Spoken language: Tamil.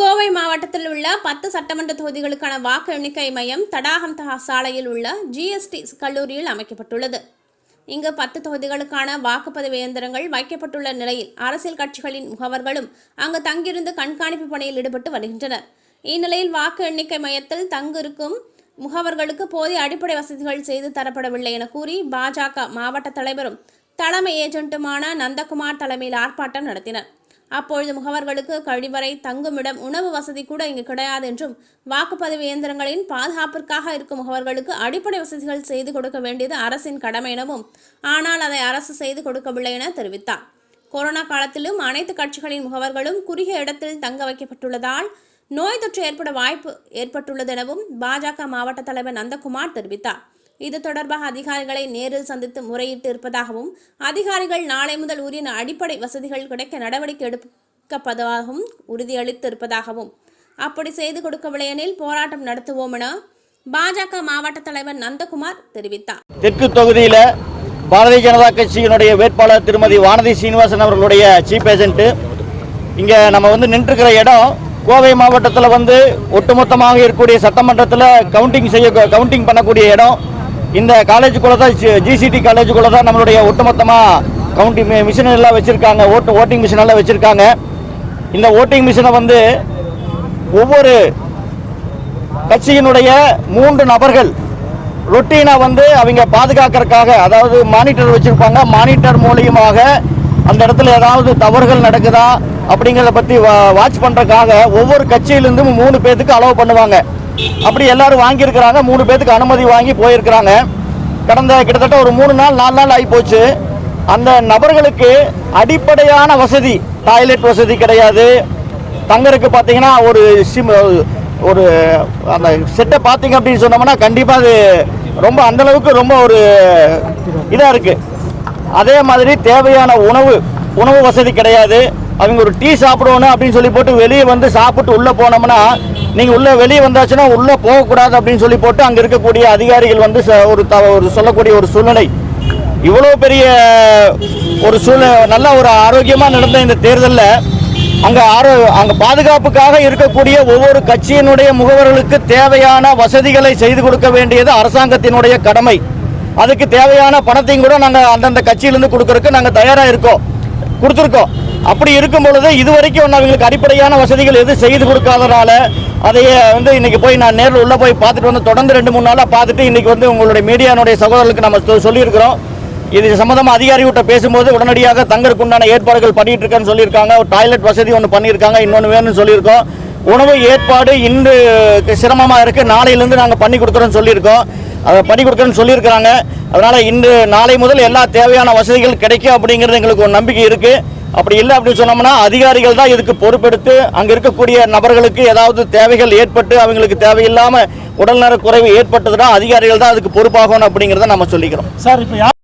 கோவை மாவட்டத்தில் உள்ள பத்து சட்டமன்ற தொகுதிகளுக்கான வாக்கு எண்ணிக்கை மையம் தடாகம் தகா சாலையில் உள்ள ஜிஎஸ்டி கல்லூரியில் அமைக்கப்பட்டுள்ளது. இங்கு பத்து தொகுதிகளுக்கான வாக்குப்பதிவு இயந்திரங்கள் வைக்கப்பட்டுள்ள நிலையில் அரசியல் கட்சிகளின் முகவர்களும் அங்கு தங்கியிருந்து கண்காணிப்பு பணியில் ஈடுபட்டு வருகின்றனர். இந்நிலையில் வாக்கு எண்ணிக்கை மையத்தில் தங்கிருக்கும் முகவர்களுக்கு போதிய அடிப்படை வசதிகள் செய்து தரப்படவில்லை என கூறி பாஜக மாவட்ட தலைவரும் தலைமை ஏஜென்ட்டுமான நந்தகுமார் தலைமையில் ஆர்ப்பாட்டம் நடத்தினர். அப்பொழுது முகவர்களுக்கு கழிவறை தங்குமிடம் உணவு வசதி கூட இங்கு கிடையாது என்றும் வாக்குப்பதிவு இயந்திரங்களின் பாதுகாப்பிற்காக இருக்கும் முகவர்களுக்கு அடிப்படை வசதிகள் செய்து கொடுக்க வேண்டியது அரசின் கடமை எனவும் ஆனால் அதை அரசு செய்து கொடுக்கவில்லை என தெரிவித்தார். கொரோனா காலத்திலும் அனைத்து கட்சிகளின் முகவர்களும் குறுகிய இடத்தில் தங்க வைக்கப்பட்டுள்ளதால் நோய் தொற்று ஏற்பட வாய்ப்பு ஏற்பட்டுள்ளது எனவும் பாஜக மாவட்ட தலைவர் நந்தகுமார் தெரிவித்தார். இது தொடர்பாக அதிகாரிகளை நேரில் சந்தித்து முறையிட்டு இருப்பதாகவும் அதிகாரிகள் நாளை முதல் உரிய அடிப்படை வசதிகள் கிடைக்க நடவடிக்கை எடுக்கப்பதாகவும் உறுதியளித்து இருப்பதாகவும் அப்படி செய்து கொடுக்கவில்லை எனில் போராட்டம் நடத்துவோம் என பாஜக மாவட்ட தலைவர் நந்தகுமார் தெரிவித்தார். தெற்கு தொகுதியில் பாரதிய ஜனதா கட்சியினுடைய வேட்பாளர் திருமதி வானதி சீனிவாசன் அவர்களுடைய சீஃப் ஏஜென்ட்டு இங்கே நம்ம வந்து நின்றுக்கிற இடம் கோவை மாவட்டத்தில் வந்து ஒட்டுமொத்தமாக இருக்கக்கூடிய சட்டமன்றத்தில் கவுண்டிங் செய்ய கவுண்டிங் பண்ணக்கூடிய இடம். இந்த காலேஜுக்குள்ளே தான் ஜிசிடி காலேஜுக்குள்ளே தான் நம்மளுடைய ஒட்டுமொத்தமாக கவுண்டிங் மிஷின் எல்லாம் வச்சுருக்காங்க. ஓட்டு ஓட்டிங் மிஷின் எல்லாம் வச்சுருக்காங்க. இந்த ஓட்டிங் மிஷினை வந்து ஒவ்வொரு கட்சியினுடைய மூன்று நபர்கள் ரொட்டீனாக வந்து அவங்க பாதுகாக்கிறதுக்காக அதாவது மானிட்டர் வச்சுருப்பாங்க. மானிட்டர் மூலியமாக அந்த இடத்துல ஏதாவது தவறுகள் நடக்குதா அப்படிங்கிறத பற்றி வாட்ச் பண்ணுறதுக்காக ஒவ்வொரு கட்சியிலேருந்தும் மூணு பேர்த்துக்கு அலோவ் பண்ணுவாங்க. அப்படி எல்லாரும் வாங்கியிருக்கிறாங்க. மூணு பேத்துக்கு அனுமதி வாங்கி போயிருக்கிறாங்க. கடந்த கிட்டத்தட்ட ஒரு மூணு நாள் நாலு நாள் ஆகி போச்சு. அந்த நபர்களுக்கு அடிப்படையான வசதி டாய்லெட் வசதி கிடையாது. தங்கருக்கு பார்த்தீங்கன்னா ஒரு சிம் ஒரு அந்த செட்டை பார்த்தீங்க அப்படின்னு சொன்னோம்னா கண்டிப்பாக அது ரொம்ப அந்த அளவுக்கு ரொம்ப ஒரு இதாக இருக்குது அதே மாதிரி தேவையான உணவு உணவு வசதி கிடையாது. அவங்க ஒரு டீ சாப்பிடணும் அப்படின்னு சொல்லி போட்டு வெளியே வந்து சாப்பிட்டு உள்ளே போனோம்னா நீங்கள் உள்ளே வெளியே வந்தாச்சுன்னா உள்ளே போகக்கூடாது அப்படின்னு சொல்லி போட்டு அங்கே இருக்கக்கூடிய அதிகாரிகள் வந்து ச- ஒரு த ஒரு சொல்லக்கூடிய ஒரு சூழ்நிலை. இவ்வளோ பெரிய ஒரு சூழ்நிலை நல்ல ஒரு ஆரோக்கியமாக நடந்த இந்த தேர்தலில் அங்கே ஆரோ அங்கே பாதுகாப்புக்காக இருக்கக்கூடிய ஒவ்வொரு கட்சியினுடைய முகவர்களுக்கு தேவையான வசதிகளை செய்து கொடுக்க வேண்டியது அரசாங்கத்தினுடைய கடமை. அதுக்கு தேவையான பணத்தையும் கூட நாங்கள் அந்தந்த கட்சியிலேருந்து கொடுக்கறதுக்கு நாங்கள் தயாராக இருக்கோம் கொடுத்துருக்கோம். அப்படி இருக்கும் பொழுது இதுவரைக்கும் ஒன்று அவங்களுக்கு அடிப்படையான வசதிகள் எதுவும் செய்து கொடுக்காதனால அதையே வந்து இன்னைக்கு போய் நான் நேரில் உள்ளே போய் பார்த்துட்டு வந்து தொடர்ந்து ரெண்டு மூணு நாளாக பார்த்துட்டு இன்னைக்கு வந்து உங்களுடைய மீடியானுடைய சகோதரர்களுக்கு நம்ம சொல்லியிருக்கிறோம். இது சம்மந்தமாக அதிகாரிகிட்ட பேசும்போது உடனடியாக தங்கருக்கு உண்டான ஏற்பாடுகள் பண்ணிட்டு இருக்கேன்னு சொல்லியிருக்காங்க. ஒரு டாய்லெட் வசதி ஒன்று பண்ணியிருக்காங்க. இன்னொன்று வேணும்னு சொல்லியிருக்கோம். உணவு ஏற்பாடு இன்று சிரமமாக இருக்குது நாளையிலேருந்து நாங்கள் பண்ணி கொடுக்குறோன்னு சொல்லியிருக்கோம். அதை பண்ணி கொடுக்குறேன்னு சொல்லியிருக்கிறாங்க. அதனால் இன்று நாளை முதல் எல்லா தேவையான வசதிகள் கிடைக்கும் அப்படிங்கிறது எங்களுக்கு ஒரு நம்பிக்கை இருக்குது அப்படி இல்லை அப்படின்னு சொன்னோம்னா அதிகாரிகள் தான் இதுக்கு பொறுப்பெடுத்து அங்கே இருக்கக்கூடிய நபர்களுக்கு ஏதாவது தேவைகள் ஏற்பட்டு அவங்களுக்கு தேவையில்லாமல் உடல்நல குறைவு ஏற்பட்டதுன்னா அதிகாரிகள் தான் அதுக்கு பொறுப்பாகணும் அப்படிங்கிறத நம்ம சொல்லிக்கிறோம். சார் இப்போ